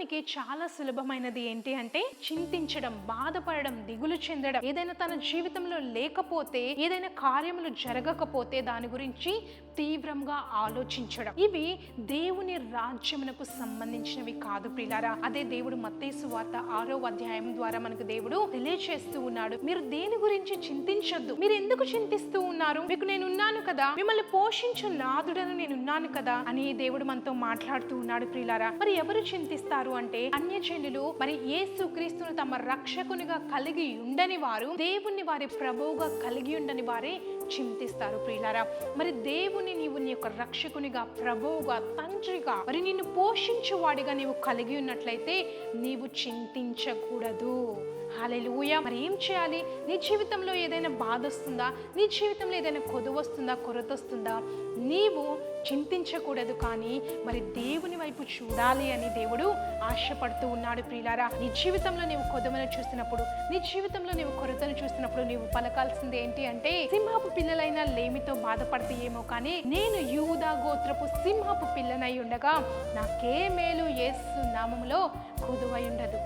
మానవునికి చాలా సులభమైనది ఏంటి అంటే చింతించడం బాధపడడం దిగులు చెందడం. ఏదైనా తన జీవితంలో లేకపోతే ఏదైనా కార్యములు జరగకపోతే దాని గురించి తీవ్రంగా ఆలోచించడం. ఇవి దేవుని రాజ్యమునకు సంబంధించినవి కాదు ప్రిలారా. అదే దేవుడు మత్తేసు వార్త ఆరో అధ్యాయం ద్వారా మనకు దేవుడు తెలియచేస్తూ ఉన్నాడు. మీరు దేని గురించి చింతించొద్దు. మీరు ఎందుకు చింతిస్తూ ఉన్నారు? మీకు నేను ఉన్నాను కదా. మిమ్మల్ని పోషించు నాదుడను నేను ఉన్నాను కదా అని దేవుడు మనతో మాట్లాడుతూ ఉన్నాడు ప్రిలారా. మరి ఎవరు చింతిస్తారు? అంటే అన్యజనులు మరి యేసు క్రీస్తును తమ రక్షకునిగా కలిగి ఉండని వారు దేవుణ్ణి వారి ప్రభువుగా కలిగి ఉండని వారే చింతిస్తారు ప్రియులారా. మరి దేవుని నీవు నీ యొక్క రక్షకునిగా ప్రభువుగా తండ్రిగా మరి నిన్ను పోషించేవాడిగా నీవు కలిగి ఉన్నట్లయితే నీవు చింతించకూడదు. హాలెలుయ మరి ఏం చేయాలి? నీ జీవితంలో ఏదైనా బాధ వస్తుందా? నీ జీవితంలో ఏదైనా కొదువు వస్తుందా? కొరత వస్తుందా? నీవు చింతించకూడదు కానీ మరి దేవుని వైపు చూడాలి అని దేవుడు ఆశపడుతూ ఉన్నాడు ప్రియులారా. నీ జీవితంలో నీవు కొదువను చూసినప్పుడు నీ జీవితంలో నీవు కొరతను చూసినప్పుడు నీవు పలకాల్సింది ఏంటి అంటే సింహపు పిల్లలైన లేమితో బాధపడితే ఏమో కానీ నేను యూదా గోత్రపు సింహపు పిల్లనై ఉండగా నాకే మేలు ఏసు నామములో కొదువై ఉండదు.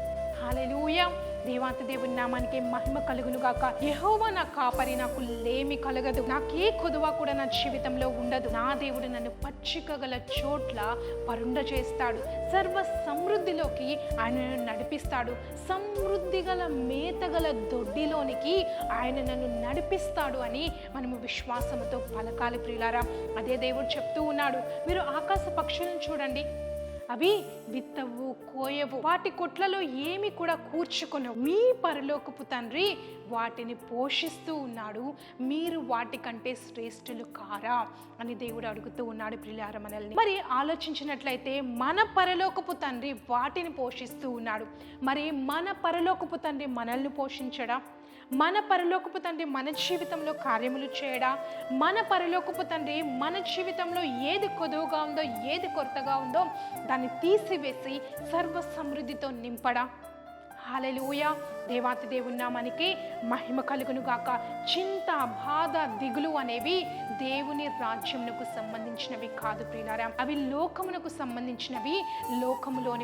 హాలెలూయ దేవాంత దేవుని నామానికి మహిమ కలుగును గాక యెహోవా నా కాపరి నాకు లేమి కలగదు. నాకే కొదువ కూడా నా జీవితంలో ఉండదు. నా దేవుడు నన్ను పచ్చిక గల చోట్ల పరుండ చేస్తాడు. సర్వ సమృద్ధిలోకి ఆయన నన్ను నడిపిస్తాడు. సమృద్ధి గల మేత గల దొడ్డిలోనికి ఆయన నన్ను నడిపిస్తాడు అని మనము విశ్వాసముతో పలకాలి ప్రియులారా. అదే దేవుడు చెప్తూ ఉన్నాడు. మీరు ఆకాశ పక్షులను చూడండి. అవి విత్తవు కోయవు. వాటి కొట్లలో ఏమి కూడా కూర్చుకొనవు. మీ పరలోకపు తండ్రి వాటిని పోషిస్తూ ఉన్నాడు. మీరు వాటికంటే శ్రేష్ఠులు కారా అని దేవుడు అడుగుతూ ఉన్నాడు ప్రిలార మనల్ని. మరి ఆలోచించినట్లయితే మన పరలోకపు తండ్రి వాటిని పోషిస్తూ ఉన్నాడు. మరి మన పరలోకపు తండ్రి మనల్ని పోషించడా? మన పరలోకపు తండ్రి మన జీవితంలో కార్యములు చేయడా? మన పరలోకపు తండ్రి మన జీవితంలో ఏది కొదువుగా ఉందో ఏది కొరతగా ఉందో దాన్ని తీసివేసి సర్వ సమృద్ధితో నింపడా? హాలెలూయ దేవాతి దేవుని నామానికి మహిమ కలుగును గాక. చింత బాధ దిగులు అనేవి దేవుని రాజ్యమునకు సంబంధించినవి కాదు ప్రియులారా. అవి లోకమునకు సంబంధించినవి లోకములోని